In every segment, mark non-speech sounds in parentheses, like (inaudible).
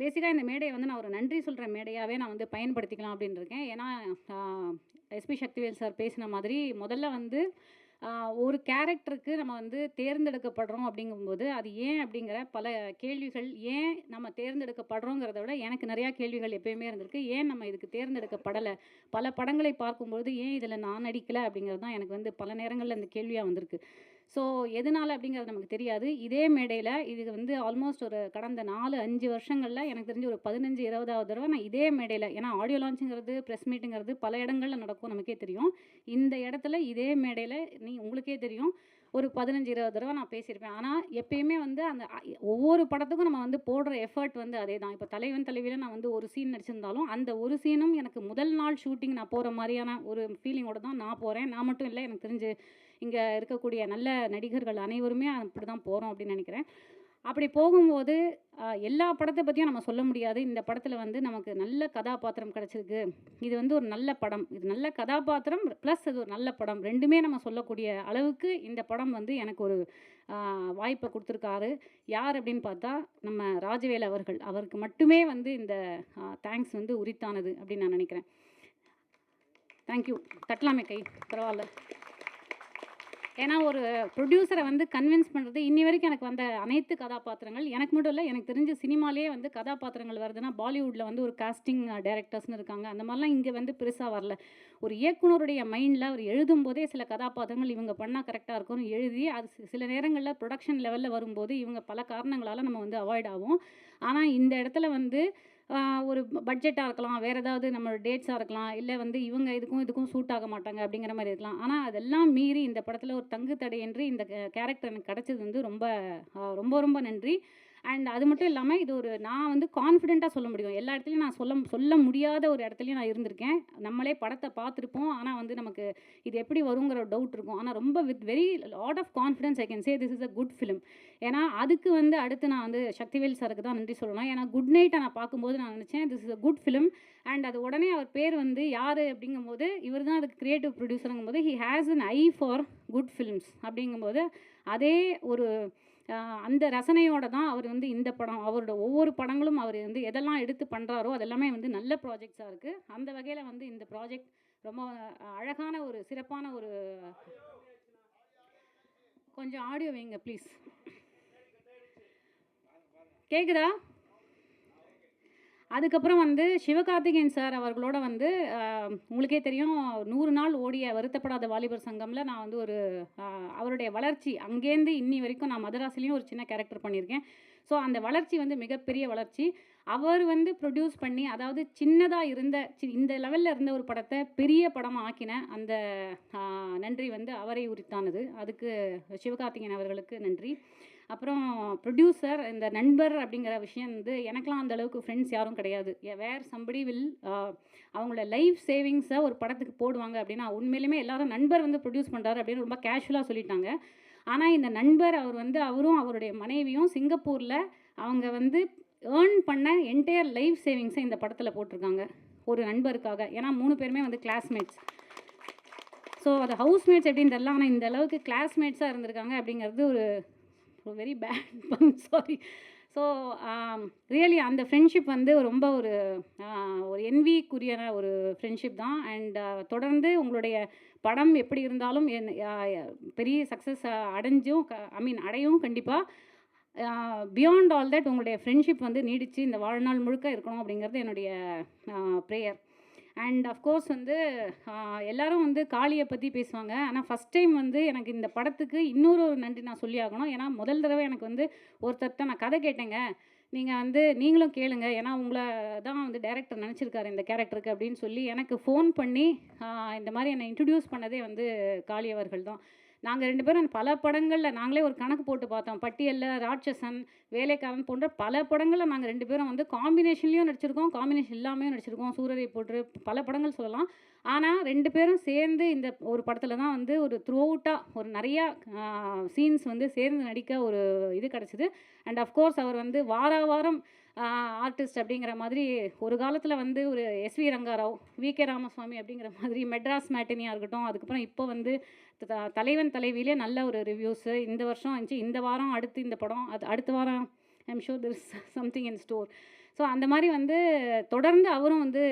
பேசிக்காக இந்த மேடையை வந்து நான் ஒரு நன்றி சொல்கிற மேடையாகவே நான் வந்து பயன்படுத்திக்கலாம் அப்படின்னு இருக்கேன். ஏன்னா எஸ்பி சக்திவேல் சார் பேசின மாதிரி முதல்ல வந்து ஒரு கேரக்டருக்கு நம்ம வந்து தேர்ந்தெடுக்கப்படுறோம் அப்படிங்கும்போது அது ஏன் அப்படிங்கிற பல கேள்விகள் ஏன் நம்ம தேர்ந்தெடுக்கப்படுறோங்கிறத விட எனக்கு நிறையா கேள்விகள் எப்பயுமே இருந்திருக்கு. ஏன் நம்ம இதுக்கு தேர்ந்தெடுக்கப்படலை? பல படங்களை பார்க்கும்பொழுது ஏன் இதில் நான் நடிக்கலை அப்படிங்கிறது தான் எனக்கு வந்து பல நேரங்களில் இந்த கேள்வியாக வந்திருக்கு. ஸோ எதனால் அப்படிங்கிறது நமக்கு தெரியாது. இதே மேடையில் இது வந்து ஆல்மோஸ்ட் ஒரு கடந்த நாலு அஞ்சு வருஷங்களில் எனக்கு தெரிஞ்சு ஒரு பதினஞ்சு இருபதாவது தடவை நான் இதே மேடையில் ஏன்னா ஆடியோ லான்ச்சுங்கிறது ப்ரெஸ் மீட்டுங்கிறது பல இடங்களில் நடக்கும் நமக்கே தெரியும். இந்த இடத்துல இதே மேடையில் நீ உங்களுக்கே தெரியும். ஒரு பதினஞ்சு இருபது தடவை நான் பேசியிருப்பேன். ஆனால் எப்பயுமே வந்து அந்த ஒவ்வொரு படத்துக்கும் நம்ம வந்து போடுற எஃபர்ட் வந்து அதே தான் இப்போ தலைவன் தலைவியில் நான் வந்து ஒரு சீன் நடிச்சிருந்தாலும் அந்த ஒரு சீனும் எனக்கு முதல் நாள் ஷூட்டிங் நான் போகிற மாதிரியான ஒரு ஃபீலிங்கோட தான் நான் போகிறேன் நான் மட்டும் இல்லை எனக்கு தெரிஞ்சு இங்கே இருக்கக்கூடிய நல்ல நடிகர்கள் அனைவருமே அப்படி தான் போகிறோம் அப்படின்னு நினைக்கிறேன். அப்படி போகும்போது எல்லா படத்தை பற்றியும் நம்ம சொல்ல முடியாது. இந்த படத்தில் வந்து நமக்கு நல்ல கதாபாத்திரம் கிடச்சிருக்கு. இது வந்து ஒரு நல்ல படம். இது நல்ல கதாபாத்திரம் ப்ளஸ் இது ஒரு நல்ல படம். ரெண்டுமே நம்ம சொல்லக்கூடிய அளவுக்கு இந்த படம் வந்து எனக்கு ஒரு வாய்ப்பை கொடுத்துருக்காரு. யார் அப்படின்னு பார்த்தா நம்ம ராஜவேல் அவர்கள். அவருக்கு மட்டுமே வந்து இந்த தேங்க்ஸ் வந்து உரித்தானது அப்படின்னு நான் நினைக்கிறேன். தேங்க்யூ தட்டலாமே கை. பரவாயில்ல. ஏன்னா ஒரு ப்ரொடியூசரை வந்து கன்வின்ஸ் பண்ணுறது இன்னி வரைக்கும் எனக்கு வந்த அனைத்து கதாபாத்திரங்கள். எனக்கு மட்டும் இல்லை எனக்கு தெரிஞ்ச சினிமாலேயே வந்து கதாபாத்திரங்கள் வருதுன்னா பாலிவுட்டில் வந்து ஒரு காஸ்டிங் டைரக்டர்ஸ்னு இருக்காங்க. அந்த மாதிரிலாம் இங்கே வந்து பெருசாக வரல. ஒரு இயக்குனருடைய மைண்டில் அவர் எழுதும் போதே சில கதாபாத்திரங்கள் இவங்க பண்ணால் கரெக்டாக இருக்கும்னு எழுதி அது சில நேரங்களில் ப்ரொடக்ஷன் லெவலில் வரும்போது இவங்க பல காரணங்களால் நம்ம வந்து அவாய்ட் ஆகும் ஆனால் இந்த இடத்துல வந்து ஒரு பட்ஜெட்டாக இருக்கலாம் வேறு ஏதாவது நம்ம டேட்ஸாக இருக்கலாம் இல்லை வந்து இவங்க இதுக்கும் இதுக்கும் சூட் ஆக மாட்டாங்க அப்படிங்கிற மாதிரி இருக்கலாம். ஆனால் அதெல்லாம் மீறி இந்த படத்தில் ஒரு தங்கு தடையின்றி இந்த கேரக்டர் எனக்கு கிடச்சது வந்து ரொம்ப ரொம்ப ரொம்ப நன்றி. அண்ட் அது மட்டும் இல்லாமல் இது ஒரு நான் வந்து கான்ஃபிடெண்ட்டாக சொல்ல முடியும். எல்லா இடத்துலையும் நான் சொல்ல சொல்ல முடியாத ஒரு இடத்துலையும் நான் இருந்திருக்கேன். நம்மளே படத்தை பார்த்துருப்போம். ஆனால் வந்து நமக்கு இது எப்படி வருங்கிற டவுட் இருக்கும். ஆனால் ரொம்ப with very lot of confidence I can say this is a good film ஏன்னா அதுக்கு வந்து அடுத்து நான் வந்து சக்திவேல் சாருக்கு தான் நன்றி சொல்லணும். ஏன்னா குட் நைட்டை நான் பார்க்கும்போது நான் நினச்சேன் this is a good film and அது உடனே அவர் பேர் வந்து யார் அப்படிங்கும்போது இவர் தான் அதுக்கு க்ரியேட்டிவ் ப்ரொடியூசருங்கும் போது he has an eye for good films அப்படிங்கும்போது அதே ஒரு அந்த ரசனையோட தான் அவர் வந்து இந்த படம் அவரோட ஒவ்வொரு படங்களும் அவர் வந்து எதெல்லாம் எடுத்து பண்ணுறாரோ அதெல்லாமே வந்து நல்ல ப்ராஜெக்ட்ஸாக இருக்குது அந்த வகையில் வந்து இந்த ப்ராஜெக்ட் ரொம்ப அழகான ஒரு சிறப்பான ஒரு கொஞ்சம் ஆடியோ வைங்க ப்ளீஸ் கேட்குதா அதுக்கப்புறம் வந்து சிவகார்த்திகேயன் சார் அவர்களோட வந்து உங்களுக்கே தெரியும் நூறு நாள் ஓடிய வருத்தப்படாத வாலிபர் சங்கமில் நான் வந்து ஒரு அவருடைய வளர்ச்சி அங்கேருந்து இன்னி வரைக்கும் நான் மதராசிலையும் ஒரு சின்ன கேரக்டர் பண்ணியிருக்கேன். ஸோ அந்த வளர்ச்சி வந்து மிகப்பெரிய வளர்ச்சி. அவர் வந்து ப்ரொடியூஸ் பண்ணி அதாவது சின்னதாக இருந்த சி- இந்த லெவலில் இருந்த ஒரு படத்தை பெரிய படமாக ஆக்கின அந்த நன்றி வந்து அவரை உரித்தானது. அதுக்கு சிவகார்த்திகேயன் அவர்களுக்கு நன்றி. அப்புறம் ப்ரொடியூசர் இந்த நண்பர் அப்படிங்கிற விஷயம் வந்து எனக்கெலாம் அந்த அளவுக்கு ஃப்ரெண்ட்ஸ் யாரும் கிடையாது. வேர் சம்படி வில் அவங்களோட லைஃப் சேவிங்ஸை ஒரு படத்துக்கு போடுவாங்க அப்படின்னா உண்மையிலுமே எல்லாரும் நண்பர் வந்து ப்ரொடியூஸ் பண்ணுறாரு அப்படின்னு ரொம்ப கேஷுவலாக சொல்லிட்டாங்க. ஆனால் இந்த நண்பர் அவர் வந்து அவரும் அவருடைய மனைவியும் சிங்கப்பூரில் அவங்க வந்து ஏர்ன் பண்ண என்டையர் லைஃப் சேவிங்ஸை இந்த படத்தில் போட்டிருக்காங்க. ஒரு நண்பருக்காக. ஏன்னா மூணு பேருமே வந்து கிளாஸ்மேட்ஸ் ஸோ அது ஹவுஸ்மேட்ஸ் எப்படின்னு தெரியல. ஆனால் இந்த அளவுக்கு கிளாஸ்மேட்ஸாக இருந்திருக்காங்க அப்படிங்கிறது ஒரு very bad sorry so really அந்த ஃப்ரெண்ட்ஷிப் வந்து ரொம்ப ஒரு ஒரு என்விக்குரியன ஒரு ஃப்ரெண்ட்ஷிப் தான். அண்ட் தொடர்ந்து உங்களுடைய படம் எப்படி இருந்தாலும் என்- பெரிய சக்ஸஸ் அடைஞ்சும் ஐ மீன் அடையும் கண்டிப்பாக பியாண்ட் ஆல் தட் உங்களுடைய ஃப்ரெண்ட்ஷிப் வந்து நீடித்து இந்த வாழ்நாள் முழுக்க இருக்கணும் அப்படிங்கிறது என்னுடைய ப்ரேயர் அண்ட் அஃப்கோர்ஸ் வந்து எல்லோரும் எல்லாரும் வந்து காளியை பற்றி பேசுவாங்க. ஆனால் ஃபஸ்ட் டைம் வந்து எனக்கு இந்த படத்துக்கு இன்னொரு ஒரு நன்றி நான் சொல்லி ஆகணும். ஏன்னா முதல் தடவை எனக்கு வந்து ஒருத்தர்கிட்ட நான் கதை கேட்டேங்க. நீங்கள் வந்து நீங்களும் கேளுங்க. ஏன்னா உங்களை தான் வந்து டேரக்டர் நினச்சிருக்காரு இந்த கேரக்டருக்கு அப்படின்னு சொல்லி எனக்கு ஃபோன் பண்ணி இந்த மாதிரி என்னை இன்ட்ரடியூஸ் பண்ணதே வந்து காளி அவர்கள் தான். நாங்கள் ரெண்டு பேரும் பல படங்களில் நாங்களே ஒரு கணக்கு போட்டு பார்த்தோம். பட்டியலில் ராட்சசன் வேலைக்காரன் போன்ற பல படங்களில் நாங்கள் ரெண்டு பேரும் வந்து காம்பினேஷன்லேயும் நடிச்சிருக்கோம். காம்பினேஷன் இல்லாமையும் நடிச்சிருக்கோம். சூரரை போட்டு பல படங்கள் சொல்லலாம். ஆனால் ரெண்டு பேரும் சேர்ந்து இந்த ஒரு படத்தில் தான் வந்து ஒரு த்ரூ அவுட்டாக ஒரு நிறையா சீன்ஸ் வந்து சேர்ந்து நடிக்க ஒரு இது கிடச்சிது. அண்ட் அஃப்கோர்ஸ் அவர் வந்து வார வாரம் ஆர்டிஸ்ட் அப்படிங்கிற மாதிரி ஒரு காலத்தில் வந்து ஒரு எஸ்வி ரங்காராவ் வி கே ராமசுவாமி அப்படிங்கிற மாதிரி மெட்ராஸ் மேட்டினியாக இருக்கட்டும் அதுக்கப்புறம் இப்போ வந்து த- தலைவன் தலைவியிலே நல்ல ஒரு ரிவ்யூஸு இந்த வருஷம் இருந்துச்சு இந்த வாரம் அடுத்து இந்த படம் அது அடுத்த வாரம் I'm sure this something in store so அந்த மாதிரி வந்து தொடர்ந்து அவரும் வந்து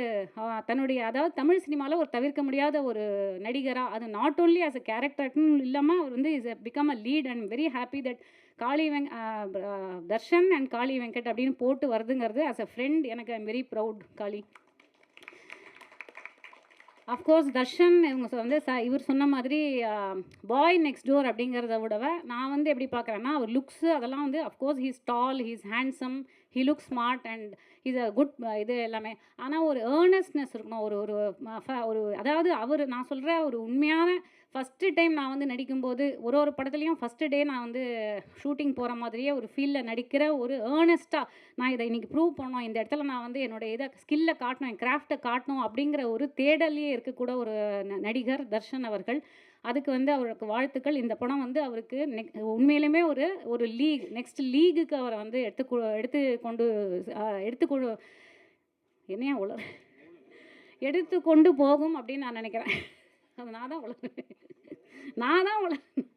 தன்னுடைய அதாவது தமிழ் சினிமாவில் ஒரு தவிர்க்க முடியாத ஒரு நடிகராக அது நாட் ஓன்லி ஆஸ் அ கேரக்டர்னு இல்லாமல் அவர் வந்து is become a lead and very happy that Kaali வெங் தர்ஷன் அண்ட் காளி வெங்கட் அப்படின்னு போட்டு வருதுங்கிறது ஆஸ் அ ஃப்ரெண்ட் எனக்கு I'm very proud Kaali of course Darshan இவங்க சொ- வந்து ச இவர் சொன்ன மாதிரி பாய் நெக்ஸ்ட் டோர் அப்படிங்கிறத விடவை நான் வந்து எப்படி பார்க்குறேன்னா அவர் லுக்ஸு அதெல்லாம் வந்து of course he's tall he's handsome he look smart and is a good இது எல்லாமே. ஆனால் ஒரு ஏர்னஸ்னஸ் இருக்கணும். ஒரு ஒரு ஃப- ஒரு அதாவது அவர் நான் சொல்கிற ஒரு உண்மையான ஃபஸ்ட்டு டைம் நான் வந்து நடிக்கும்போது ஒரு ஒரு படத்துலையும் ஃபஸ்ட்டு டே நான் வந்து ஷூட்டிங் போகிற மாதிரியே ஒரு ஃபீல்டில் நடிக்கிற ஒரு ஏர்னஸ்ட்டாக நான் இதை இன்றைக்கி ப்ரூவ் பண்ணணும் இந்த இடத்துல நான் வந்து என்னோடய இதை ஸ்கில்லை காட்டணும் என் கிராஃப்டை காட்டணும் அப்படிங்கிற ஒரு தேடலையே இருக்கக்கூட ஒரு ந- நடிகர் தர்ஷன் அவர்கள் அதுக்கு வந்து அவருக்கு வாழ்த்துக்கள். இந்த படம் வந்து அவருக்கு நெக் உண்மையிலுமே ஒரு ஒரு லீக் நெக்ஸ்ட் லீகுக்கு அவரை வந்து எடுத்து கொ- எடுத்து கொண்டு எடுத்து என்னையா உளர் எடுத்து கொண்டு போகும் அப்படின்னு நான் நினைக்கிறேன். அது நான் தான் உளறேன். நான் தான் உளறேன்.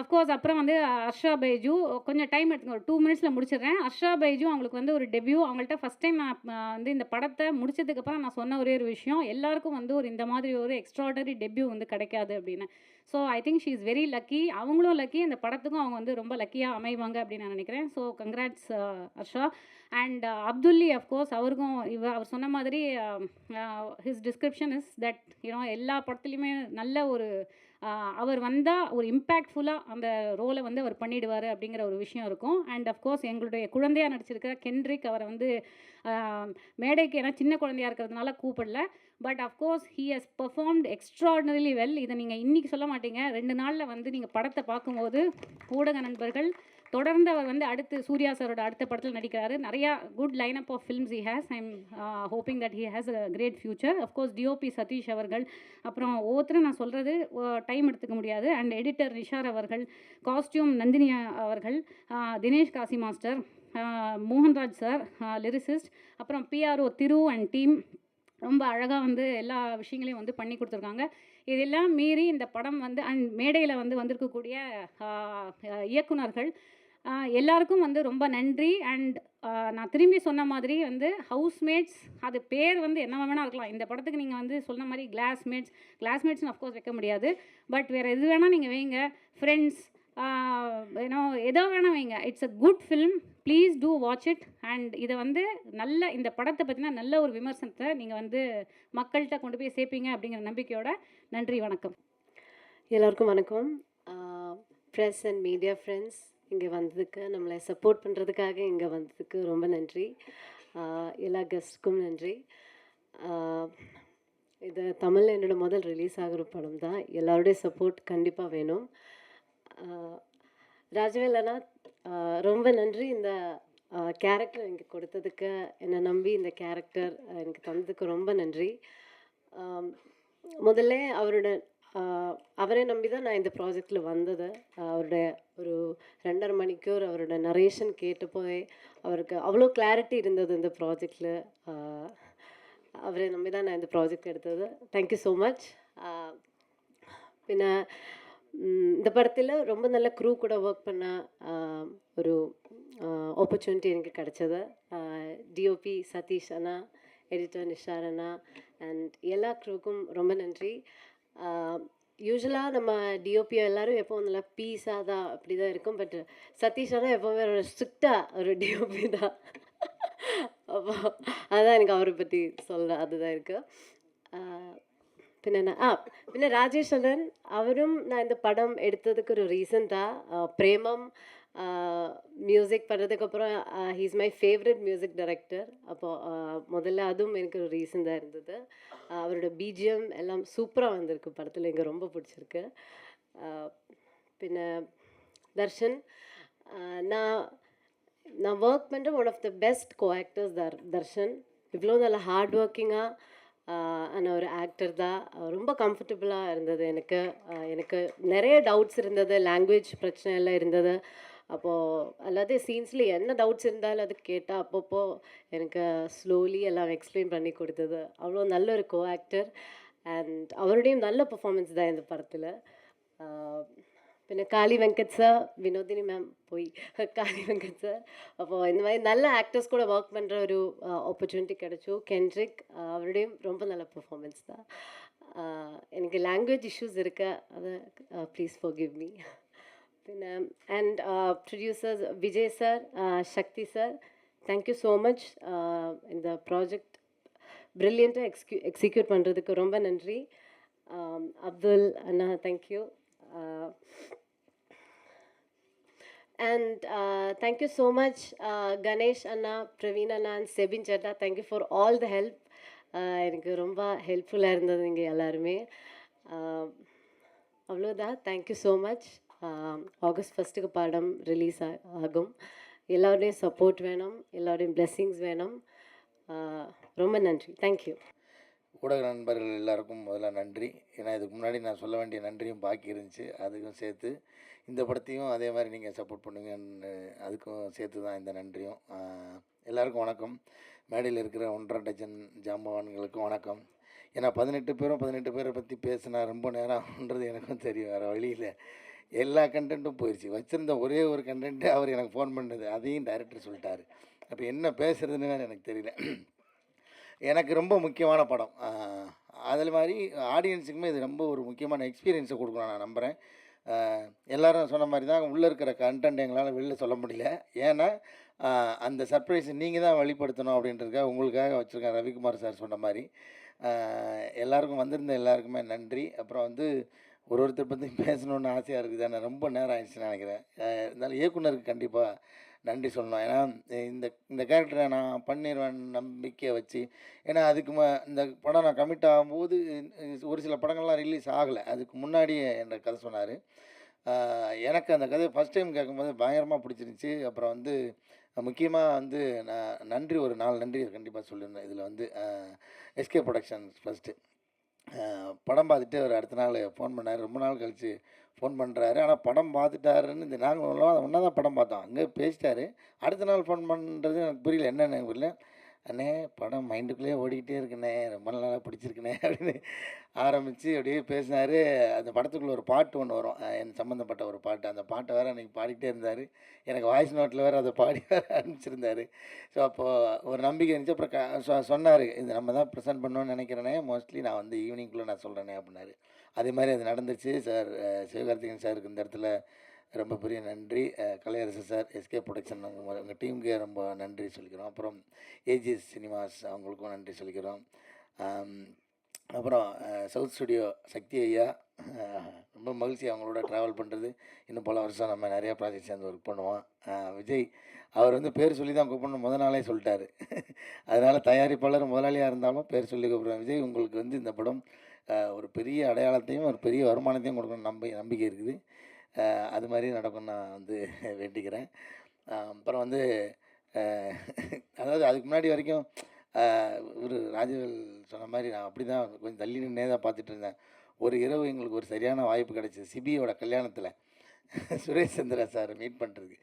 அஃப்கோர்ஸ் அப்புறம் வந்து ஹர்ஷா பைஜு கொஞ்சம் டைம் எடுத்துங்க. ஒரு டூ மினிட்ஸில் முடிச்சிடுறேன். ஹர்ஷா பைஜு அவங்களுக்கு வந்து ஒரு டெபியூ அவங்கள்ட்ட ஃபஸ்ட் டைம் நான் வந்து இந்த படத்தை முடிச்சதுக்கப்புறம் நான் சொன்ன ஒரே ஒரு விஷயம் எல்லாருக்கும் வந்து ஒரு இந்த மாதிரி ஒரு எக்ஸ்ட்ராடரி டெபியூ வந்து கிடைக்காது அப்படின்னு. So I think she is very lucky அவங்களும் லக்கி அந்த படத்துக்கும் அவங்க வந்து ரொம்ப லக்கியாக அமைவாங்க அப்படின்னு நான் நினைக்கிறேன். So congrats Harsha. And அப்துல்லி of course அவருக்கும் இவ அவர் சொன்ன மாதிரி his description is that you know எல்லா படத்துலையுமே நல்ல ஒரு அவர் வந்தால் ஒரு இம்பேக்ட்ஃபுல்லாக அந்த ரோலை வந்து அவர் பண்ணிடுவார் அப்படிங்கிற ஒரு விஷயம் இருக்கும். அண்ட் அஃப்கோர்ஸ் எங்களுடைய குழந்தையாக நடிச்சிருக்கிற கென்ட்ரிக் அவரை வந்து மேடைக்கு ஏன்னா சின்ன குழந்தையா இருக்கிறதுனால கூப்பிடல. But of course he has performed extraordinarily well இதை நீங்கள் இன்றைக்கி சொல்ல மாட்டீங்க. ரெண்டு நாளில் வந்து நீங்கள் படத்தை பார்க்கும்போது ஊடக நண்பர்கள். தொடர்ந்து அவர் வந்து அடுத்து சூர்யா சாரோட அடுத்த படத்தில் நடிக்கிறாரு. நிறையா good line up of films he has I'm hoping that he has a great future of course DOP Sathish அவர்கள் அப்புறம் ஒவ்வொருத்தரும் நான் சொல்கிறது டைம் எடுத்துக்க முடியாது. அண்ட் எடிட்டர் நிஷார் அவர்கள் காஸ்டியூம் நந்தினி அவர்கள் uh, Dinesh Kasi master uh, Mohanraj sir lyricist uh, அப்புறம் பிஆர்ஓ திரு அண்ட் டீம் ரொம்ப அழகாக வந்து எல்லா விஷயங்களையும் வந்து பண்ணி கொடுத்துருக்காங்க. இதெல்லாம் மீறி இந்த படம் வந்து அண்ட் மேடையில் வந்து வந்திருக்கக்கூடிய இயக்குநர்கள் இயக்குனர்கள் எல்லாருக்கும் வந்து ரொம்ப நன்றி. அண்ட் நான் திரும்பி சொன்ன மாதிரி வந்து ஹவுஸ்மேட்ஸ் அது பேர் வந்து என்ன வேணால் இருக்கலாம். இந்த படத்துக்கு நீங்கள் வந்து சொன்ன மாதிரி கிளாஸ்மேட்ஸ் கிளாஸ்மேட்ஸ்னு அஃப்கோர்ஸ் வைக்க முடியாது. பட் வேறு எது வேணால் நீங்கள் வைங்க. ஃப்ரெண்ட்ஸ் ஏன்னோ எதோ வேணால் வைங்க. It's a good film please to watch it and இதை வந்து நல்ல இந்த படத்தை பற்றினா நல்ல ஒரு விமர்சனத்தை நீங்கள் வந்து மக்கள்கிட்ட கொண்டு போய் சேர்ப்பீங்க அப்படிங்கிற நம்பிக்கையோட நன்றி வணக்கம். எல்லோருக்கும் வணக்கம். ப்ரெஸ் அண்ட் மீடியா ஃப்ரெண்ட்ஸ் இங்கே வந்ததுக்கு நம்மளை சப்போர்ட் பண்ணுறதுக்காக இங்கே வந்ததுக்கு ரொம்ப நன்றி. எல்லா கெஸ்ட்டுக்கும் நன்றி. இது தமிழில் என்னோட முதல் ரிலீஸ் ஆகிற படம் தான். எல்லாருடைய சப்போர்ட் கண்டிப்பாக வேணும். ராஜவேலனா ரொம்ப நன்றி இந்த கேரக்டர் எனக்கு கொடுத்ததுக்கு. என்னை நம்பி இந்த கேரக்டர் எனக்கு தந்ததுக்கு ரொம்ப நன்றி. முதல்ல அவரோட அவரை நம்பி தான் நான் இந்த ப்ராஜெக்டில் வந்தது. அவருடைய ஒரு ரெண்டரை மணிக்கூர் அவரோட நரேஷன் போய் அவருக்கு அவ்வளோ கிளாரிட்டி இருந்தது இந்த ப்ராஜெக்டில் அவரை நம்பி தான் நான் இந்த ப்ராஜெக்ட் எடுத்தது. தேங்க்யூ ஸோ மச் பின்ன இந்த படத்தில் ரொம்ப நல்ல க்ரூ கூட ஒர்க் பண்ண ஒரு ஆப்பர்ச்சுனிட்டி எனக்கு கிடைச்சது. டிஓபி சதீஷ் அண்ணா எடிட்டர் நிஷார் அண்ணா அண்ட் எல்லா க்ரூக்கும் ரொம்ப நன்றி. யூஸ்வலாக நம்ம டிஓபி எல்லாரும் எப்போவும் நல்லா பீஸாக தான் அப்படி தான் இருக்கும். பட் சதீஷ் ஆனால் எப்போவுமே ஒரு ஸ்ட்ரிக்டாக ஒரு டிஓபி தான். அப்போ அதுதான் எனக்கு அவரை பற்றி சொல்ல அதுதான் இருக்குது பின்ன என்ன? ஆ பின்ன ராஜேஷ் அவரும் நான் இந்த படம் எடுத்ததுக்கு ஒரு ரீசன் தான். பிரேமம் மியூசிக் பண்ணதுக்கப்புறம் he's my favourite music director அப்போது முதல்ல அதுவும் எனக்கு ஒரு ரீசன் தான் இருந்தது. அவரோட பிஜிஎம் எல்லாம் சூப்பராக வந்திருக்கு படத்தில். எனக்கு ரொம்ப பிடிச்சிருக்கு. பின்ன தர்ஷன் நான் நான் ஒர்க் பண்ணுற one of the best co actors தர் தர்ஷன். இவ்வளோ நல்ல ஹார்ட் ஒர்க்கிங்காக ஆன ஒரு ஆக்டர் தான். ரொம்ப கம்ஃபர்டபுளாக இருந்தது எனக்கு. எனக்கு நிறைய டவுட்ஸ் இருந்தது லாங்குவேஜ் பிரச்சனை எல்லாம் இருந்தது. அப்போது அல்லாது சீன்ஸில் என்ன டவுட்ஸ் இருந்தாலும் அது கேட்டால் அப்பப்போ எனக்கு ஸ்லோலி எல்லாம் எக்ஸ்பிளைன் பண்ணி கொடுத்தது. அவ்வளோ நல்ல ஒரு கோ ஆக்டர் அண்ட் அவருடையும் நல்ல பர்ஃபார்மன்ஸ் தான் இந்த படத்தில். പിന്നെ കാളി വെങ്കറ്റ് സാർ വിനോദിനി മാം പോയി കാളി വെങ്കറ്റ് സാർ അപ്പോൾ இந்த மாதிரி நல்ல ஆக்டர்ஸ் கூட ஒர்க் பண்ணுற ஒரு ஆப்பர்ச்சுனிட்டி கிடைச்சோ. கென்ட்ரிக் அவருடையும் ரொம்ப நல்ல பெர்ஃபார்மன்ஸ் தான். எனக்கு லாங்குவேஜ் இஷ்யூஸ் இருக்க. அதை please forgive me Vinam. And uh, producers Vijay sir, uh, Shakti sir, thank you so much. Uh, இந்த ப்ராஜெக்ட் ப்ரில்லியண்ட்டாக எக்ஸ்கியூ எக்ஸிக்யூட் பண்ணுறதுக்கு ரொம்ப நன்றி அப்துல் அண்ணா thank you And uh, thank you so much, uh, Ganesh Anna, Praveen Anna, and Sebin Chadda. Thank you for all the help. எனக்கு ரொம்ப ஹெல்ப்ஃபுல்லாக இருந்தது நீங்கள் எல்லாருமே அவ்வளோதான் thank you so much August ஃபஸ்ட்டுக்கு படம் ரிலீஸ் ஆகும். எல்லோருடையும் சப்போர்ட் வேணும் எல்லோரையும் பிளெஸ்ஸிங்ஸ் வேணும். ரொம்ப நன்றி. தேங்க்யூ ஊடக நண்பர்கள் எல்லாருக்கும் முதல்ல நன்றி. ஏன்னா இதுக்கு முன்னாடி நான் சொல்ல வேண்டிய நன்றியும் பாக்கி இருந்துச்சு. அதுக்கும் சேர்த்து இந்த படத்தையும் அதே மாதிரி நீங்கள் சப்போர்ட் பண்ணுங்கன்னு அதுக்கும் சேர்த்து தான் இந்த நன்றியும். எல்லாருக்கும் வணக்கம். மேடையில் இருக்கிற ஒன்றரை டஜன் ஜாம்பவான்களுக்கும் வணக்கம். ஏன்னா பதினெட்டு பேரும் பதினெட்டு பேரை பற்றி பேசினா ரொம்ப நேரம் ஆகுன்றது எனக்கும் தெரியும். வேறு வழியில் எல்லா கண்டென்ட்டும் போயிடுச்சு வச்சுருந்த ஒரே ஒரு கண்டென்ட்டு அவர் எனக்கு ஃபோன் பண்ணது. அதையும் டைரக்டர் சொல்லிட்டார். அப்போ என்ன பேசுகிறதுன்னு வேற எனக்கு தெரியல. எனக்கு ரொம்ப முக்கியமான படம். அதில் மாதிரி ஆடியன்ஸுக்குமே இது ரொம்ப ஒரு முக்கியமான எக்ஸ்பீரியன்ஸை கொடுக்கணும் நான் நம்புகிறேன் எல்லோரும் சொன்ன மாதிரி தான் உள்ளே இருக்கிற கண்டென்ட் எங்களால் வெளில சொல்ல முடியல. ஏன்னா அந்த சர்ப்ரைஸ் நீங்கள் தான் வெளிப்படுத்தணும் அப்படின்றதுக்காக உங்களுக்காக வச்சுருக்கேன் ரவிக்குமார் சார் சொன்ன மாதிரி. எல்லாருக்கும் வந்திருந்த எல்லாருக்குமே நன்றி. அப்புறம் வந்து ஒரு ஒருத்தர் பற்றி பேசணுன்னு ஆசையாக இருக்குது தானே ரொம்ப நேரம் ஆயிடுச்சுன்னு நினைக்கிறேன். இருந்தாலும் இயக்குனருக்கு கண்டிப்பாக நன்றி சொல்லணும். ஏன்னா இந்த இந்த கேரக்டரை நான் பண்ணிடுவேன் நம்பிக்கையை வச்சு. ஏன்னா அதுக்கு ம இந்த படம் நான் கமிட் ஆகும்போது ஒரு சில படங்கள்லாம் ரிலீஸ் ஆகலை. அதுக்கு முன்னாடியே என்ற கதை சொன்னார். எனக்கு அந்த கதை ஃபஸ்ட் டைம் கேட்கும்போது பயங்கரமாக பிடிச்சிருந்துச்சி. அப்புறம் வந்து முக்கியமாக வந்து நான் நன்றி ஒரு நாலு நன்றி கண்டிப்பாக சொல்லியிருந்தேன் இதில் வந்து எஸ்கே ப்ரொடக்ஷன்ஸ் ஃபஸ்ட்டு படம் பார்த்துட்டு அவர் அடுத்த நாள் ஃபோன் பண்ணார். ரொம்ப நாள் கழித்து ஃபோன் பண்ணுறாரு ஆனால் படம் பார்த்துட்டாருன்னு இந்த நாங்கள் ஒன்றா தான் படம் பார்த்தோம். அங்கே பேசிட்டாரு. அடுத்த நாள் ஃபோன் பண்ணுறது எனக்கு புரியல. என்னென்னு எனக்கு புரியல. அண்ணே படம் மைண்டுக்குள்ளேயே ஓடிக்கிட்டே இருக்குண்ணே ரொம்ப நல்லா பிடிச்சிருக்குண்ணே (laughs) அப்படின்னு ஆரம்பித்து அப்படியே பேசினார். அந்த படத்துக்குள்ளே ஒரு பாட்டு ஒன்று வரும். என் சம்மந்தப்பட்ட ஒரு பாட்டு. அந்த பாட்டை வேறு அன்றைக்கி பாடிக்கிட்டே இருந்தார். எனக்கு வாய்ஸ் நோட்டில் வேறு அதை பாடி வேறு (laughs) அனுப்பிச்சிருந்தாரு. ஸோ அப்போது ஒரு நம்பிக்கை இருந்துச்சு. அப்புறம் க சொ சொன்னார் இது நம்ம தான் ப்ரெசென்ட் பண்ணணும்னு நினைக்கிறேனே. மோஸ்ட்லி நான் வந்து ஈவினிங்குள்ளே நான் சொல்கிறேனே அப்படின்னாரு. அதே மாதிரி அது நடந்துச்சு சார் சிவகார்த்திகன் சாருக்கு இந்த இடத்துல ரொம்ப பெரிய நன்றி. கலையரசு சார் எஸ்கே ப்ரொடக்ஷன் உங்கள் உங்கள் டீமுக்கே ரொம்ப நன்றி சொல்லிக்கிறோம். அப்புறம் ஏஜிஎஸ் சினிமாஸ் அவங்களுக்கும் நன்றி சொல்லிக்கிறோம். அப்புறம் சவுத் ஸ்டுடியோ சக்தி ஐயா ரொம்ப மகிழ்ச்சி அவங்களோட ட்ராவல் பண்ணுறது இன்னும் பல வருஷம் நம்ம நிறைய ப்ராஜெக்ட் சேர்ந்து ஒர்க் பண்ணுவோம். விஜய் அவர் வந்து பேர் சொல்லி தான் கூப்பிடணும். முத நாளே சொல்லிட்டாரு. அதனால் தயாரிப்பாளர் முதலாளியாக இருந்தாலும் பேர் சொல்லி கூப்பிடுறேன் விஜய் உங்களுக்கு வந்து இந்த படம் ஒரு பெரிய அடையாளத்தையும் ஒரு பெரிய வருமானத்தையும் கொடுக்கணும் நம்பி நம்பிக்கை இருக்குது. அது மாதிரி நடக்கும் நான் வந்து (laughs) வேண்டிக்கிறேன். அப்புறம் வந்து அதாவது அதுக்கு முன்னாடி வரைக்கும் ஒரு ராஜவேல் சொன்ன மாதிரி நான் அப்படி தான் கொஞ்சம் தள்ளி நின்னே தான் பார்த்துட்டு இருந்தேன். ஒரு இரவு எங்களுக்கு ஒரு சரியான வாய்ப்பு கிடச்சிது. சிபியோட கல்யாணத்தில் சுரேஷ் சந்திரா சார் மீட் பண்ணுறதுக்கு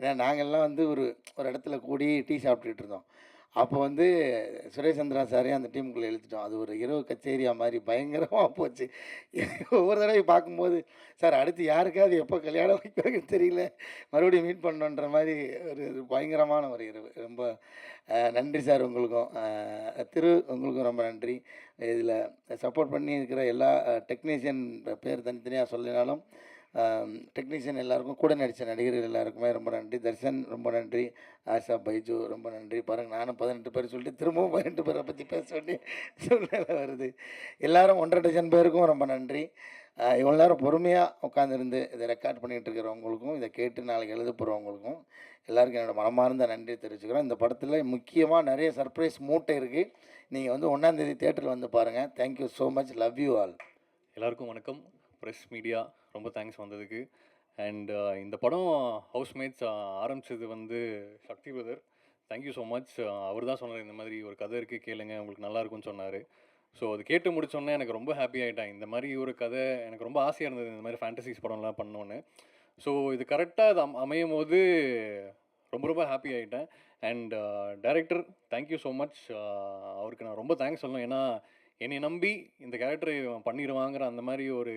ஏன்னா நாங்கள்லாம் வந்து ஒரு ஒரு இடத்துல கூடி டீ சாப்பிட்டுட்டு இருந்தோம். அப்போ வந்து சுரேஷ் சந்திரா சாரையும் அந்த டீமுக்குள்ளே இழுத்துட்டோம். அது ஒரு இரவு கச்சேரியா மாதிரி பயங்கரமாக போச்சு. ஒவ்வொரு தடவை பார்க்கும்போது சார் அடுத்து யாருக்காவது எப்போ கல்யாணம் வைக்கிறாங்கன்னு தெரியல. மறுபடியும் மீட் பண்ணுன்ற மாதிரி ஒரு பயங்கரமான ஒரு இரவு. ரொம்ப நன்றி சார் உங்களுக்கும். திரு உங்களுக்கும் ரொம்ப நன்றி. இதில் சப்போர்ட் பண்ணி இருக்கிற எல்லா டெக்னீஷியன் பேர் தனித்தனியாக சொல்லினாலும் டெக்னீஷியன் எல்லாருக்கும் கூட நடித்த நடிகர்கள் எல்லாருக்குமே ரொம்ப நன்றி. தர்ஷன் ரொம்ப நன்றி. ஆஷா பைஜு ரொம்ப நன்றி. பாருங்கள் நானும் பதினெட்டு பேர் சொல்லிட்டு திரும்பவும் பதினெட்டு பேரை பற்றி பேச வேண்டிய சூழ்நிலை வருது. எல்லாரும் ஒன்றரை டஜன் பேருக்கும் ரொம்ப நன்றி. இவ்வளோ நேரம் பொறுமையாக உட்காந்துருந்து இதை ரெக்கார்ட் பண்ணிகிட்டு இருக்கிறவங்களுக்கும் இதை கேட்டு நாளைக்கு எழுத போகிறவங்களுக்கும் எல்லாருக்கும் என்னோடய மனமார்ந்த நன்றி தெரிவிச்சுக்கிறேன் இந்த படத்தில் முக்கியமாக நிறைய சர்ப்ரைஸ் மூட்டை இருக்குது நீங்கள் வந்து ஒன்றாந்தேதி தேட்டரில் வந்து பாருங்கள் thank you so much love you all எல்லாருக்கும் வணக்கம். ப்ரெஸ் மீடியா ரொம்ப தேங்க்ஸ் வந்ததுக்கு. அண்ட் uh, இந்த படம் ஹவுஸ்மேட்ஸ் uh, ஆரம்பிச்சது வந்து Sakthi brother. Thank you so much அவர் தான் சொன்னார் இந்த மாதிரி ஒரு கதை இருக்குது கேளுங்க உங்களுக்கு நல்லா இருக்கும்னு சொன்னார். ஸோ அது கேட்டு முடிச்சோன்னே எனக்கு ரொம்ப ஹாப்பி ஆகிட்டேன் இந்த மாதிரி ஒரு கதை எனக்கு ரொம்ப ஆசையாக இருந்தது இந்த மாதிரி ஃபேண்டசிஸ் படம்லாம் பண்ணோன்னு. ஸோ இது கரெக்டாக அது அமையும் போது ரொம்ப ரொம்ப ஹாப்பி ஆகிட்டேன் and director thank you so much அவருக்கு நான் ரொம்ப தேங்க்ஸ் சொல்லணும். ஏன்னா என்னை நம்பி இந்த கேரக்டரை பண்ணிடுவாங்கிற அந்த மாதிரி ஒரு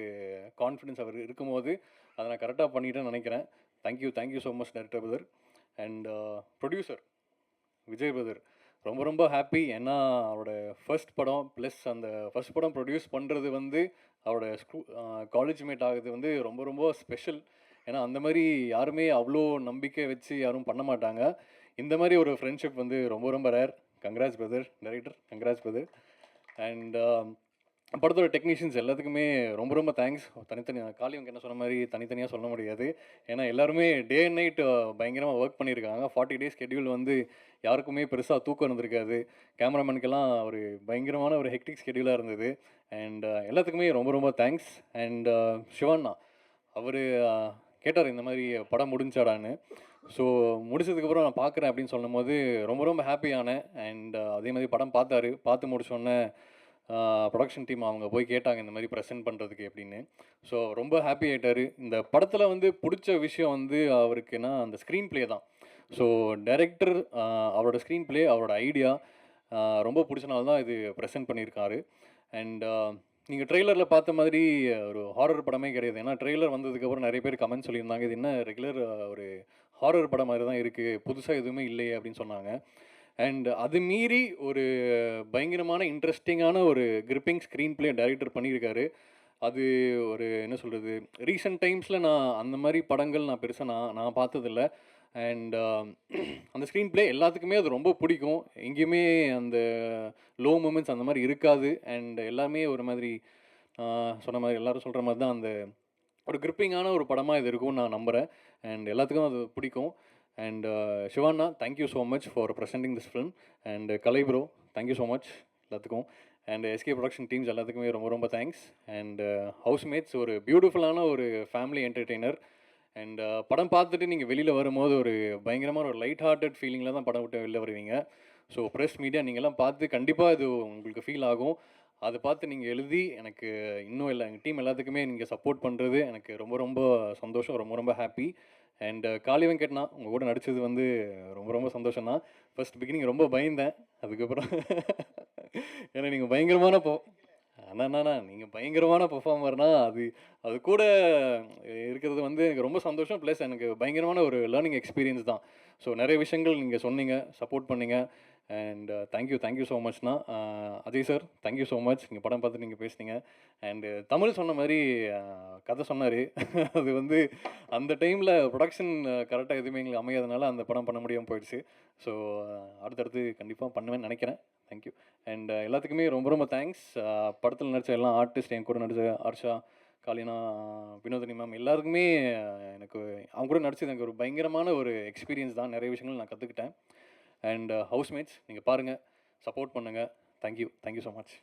கான்ஃபிடென்ஸ் அவர் இருக்கும்போது அதை நான் கரெக்டாக பண்ணிட்டேன்னு நினைக்கிறேன். Thank you thank you so much director brother and producer Vijay brother ரொம்ப ரொம்ப ஹாப்பி ஏன்னா அவரோட ஃபர்ஸ்ட் படம் ப்ளஸ் அந்த ஃபர்ஸ்ட் படம் ப்ரொடியூஸ் பண்ணுறது வந்து அவரோட ஸ்கூ காலேஜ் மேட் ஆகுது வந்து ரொம்ப ரொம்ப ஸ்பெஷல் ஏன்னா அந்த மாதிரி யாருமே அவ்வளோ நம்பிக்கை வச்சு யாரும் பண்ண மாட்டாங்க. இந்த மாதிரி ஒரு ஃப்ரெண்ட்ஷிப் வந்து ரொம்ப ரொம்ப rare congrats brother director congrats brother and um, படத்தோட டெக்னீஷியன்ஸ் எல்லாத்துக்குமே ரொம்ப ரொம்ப தேங்க்ஸ் தனித்தனியாக காளியவங்க என்ன சொன்ன மாதிரி தனித்தனியாக சொல்ல முடியாது. ஏன்னா எல்லாருமே டே அண்ட் நைட் பயங்கரமாக ஒர்க் பண்ணியிருக்காங்க. ஃபார்ட்டி டேஸ் ஸ்கெடியூல் வந்து யாருக்குமே பெருசாக தூக்கம் இருந்திருக்காது கேமராமேனுக்கெல்லாம் ஒரு பயங்கரமான ஒரு ஹெக்டிக் ஸ்கெடியூலாக இருந்தது. அண்ட் எல்லாத்துக்குமே ரொம்ப ரொம்ப தேங்க்ஸ் அண்ட் சிவண்ணா அவர் கேட்டார் இந்த மாதிரி படம் முடிஞ்சாடான்னு. ஸோ முடிச்சதுக்கப்புறம் நான் பார்க்குறேன் அப்படின்னு சொல்லும்போது ரொம்ப ரொம்ப ஹாப்பியானேன் அண்ட் uh, அதே மாதிரி படம் பார்த்தாரு. பார்த்து முடிச்சோடனே uh, ப்ரொடக்ஷன் டீம் அவங்க போய் கேட்டாங்க இந்த மாதிரி ப்ரெசென்ட் பண்ணுறதுக்கு எப்படின்னு. ஸோ ரொம்ப ஹாப்பி ஆகிட்டாரு இந்த படத்தில் வந்து பிடிச்ச விஷயம் வந்து அவருக்குன்னா அந்த ஸ்க்ரீன் ப்ளே தான் ஸோ டைரக்டர் uh, அவரோட ஸ்க்ரீன் ப்ளே அவரோட ஐடியா ரொம்ப பிடிச்சனால தான் இது ப்ரெசென்ட் பண்ணியிருக்காரு. அண்ட் நீங்கள் ட்ரெய்லரில் பார்த்த மாதிரி ஒரு ஹாரர் படமே கிடையாது. ஏன்னா ட்ரெய்லர் வந்ததுக்கப்புறம் நிறைய பேர் கமெண்ட் சொல்லியிருந்தாங்க. இது என்ன ரெகுலர் ஒரு ஹாரர் படம் மாதிரி தான் இருக்குது புதுசாக எதுவுமே இல்லையே அப்படின்னு சொன்னாங்க. அண்ட் அது மீறி ஒரு பயங்கரமான இன்ட்ரெஸ்டிங்கான ஒரு கிரிப்பிங் ஸ்க்ரீன் ப்ளே டைரக்டர் பண்ணியிருக்காரு. அது ஒரு என்ன சொல்கிறது ரீசெண்ட் டைம்ஸில் நான் அந்த மாதிரி படங்கள் நான் பெருசாக நான் நான் பார்த்ததில்ல. அண்ட் um, (clears throat) அந்த ஸ்க்ரீன் ப்ளே எல்லாத்துக்குமே அது ரொம்ப பிடிக்கும். எங்கேயுமே அந்த லோ மூமெண்ட்ஸ் அந்த மாதிரி இருக்காது. அண்ட் எல்லாமே ஒரு மாதிரி சொன்ன மாதிரி எல்லோரும் சொல்கிற மாதிரி தான் அந்த ஒரு கிரிப்பிங்கான ஒரு படமாக இது இருக்கும்னு நான் நம்புகிறேன் அண்ட் எல்லாத்துக்கும் அது பிடிக்கும். And Sivana thank you so much for presenting this film and Kalai bro thank you so much எல்லாத்துக்கும். அண்ட் எஸ்கே ப்ரொடக்ஷன் டீம்ஸ் எல்லாத்துக்குமே ரொம்ப ரொம்ப தேங்க்ஸ் அண்ட் ஹவுஸ் மேட்ஸ் ஒரு பியூட்டிஃபுல்லான ஒரு ஃபேமிலி என்டர்டெய்னர் அண்ட் படம் பார்த்துட்டு நீங்கள் வெளியில் வரும்போது ஒரு பயங்கரமான ஒரு லைட் ஹார்ட்டட் ஃபீலிங்கில் தான் படம் விட்டு வெளில வருவீங்க. ஸோ ப்ரெஸ் மீடியா நீங்கள்லாம் பார்த்து கண்டிப்பாக இது உங்களுக்கு ஃபீல் ஆகும். அதை பார்த்து நீங்கள் எழுதி எனக்கு இன்னும் இல்லை எங்கள் டீம் எல்லாத்துக்குமே நீங்கள் சப்போர்ட் பண்ணுறது எனக்கு ரொம்ப ரொம்ப சந்தோஷம் ரொம்ப ரொம்ப ஹாப்பி அண்ட் uh, காளி வெங்கட்னா உங்கள் கூட நடித்தது வந்து ரொம்ப ரொம்ப சந்தோஷம் தான் ஃபர்ஸ்ட் பிகினிங் ரொம்ப பயந்தேன். அதுக்கப்புறம் (laughs) ஏன்னா நீங்கள் பயங்கரமான போ அண்ணா நீங்கள் பயங்கரமான பெர்ஃபார்மர்னா அது அது கூட இருக்கிறது வந்து எனக்கு ரொம்ப சந்தோஷம். ப்ளஸ் எனக்கு பயங்கரமான ஒரு லேர்னிங் எக்ஸ்பீரியன்ஸ் தான். ஸோ நிறைய விஷயங்கள் நீங்கள் சொன்னீங்க சப்போர்ட் பண்ணீங்க. And thank you thank you so மச்ண்ணா Ajay sir thank you so much நீங்கள் படம் பார்த்து நீங்கள் பேசுனீங்க. அண்டு uh, தமிழ் சொன்ன மாதிரி uh, கதை சொன்னார். (laughs) அது வந்து அந்த டைமில் ப்ரொடக்ஷன் கரெக்டாக எதுவுமே எங்களுக்கு அமையாதனால அந்த படம் பண்ண முடியாமல் போயிடுச்சு. ஸோ uh, அடுத்தடுத்து கண்டிப்பாக பண்ணுவேன்னு நினைக்கிறேன். தேங்க்யூ அண்ட் uh, எல்லாத்துக்குமே ரொம்ப ரொம்ப தேங்க்ஸ் uh, படத்தில் நடித்த எல்லா ஆர்டிஸ்ட் என் கூட நடித்த ஹர்ஷா காலினா வினோதினி மேம் எல்லாருக்குமே uh, எனக்கு அவங்க கூட நடிச்சது எனக்கு ஒரு பயங்கரமான ஒரு எக்ஸ்பீரியன்ஸ் தான். நிறைய விஷயங்கள் நான் கற்றுக்கிட்டேன் அண்ட் ஹவுஸ்மேட்ஸ் நீங்கள் பாருங்கள் சப்போர்ட் பண்ணுங்கள் தேங்க்யூ தேங்க்யூ ஸோ மச்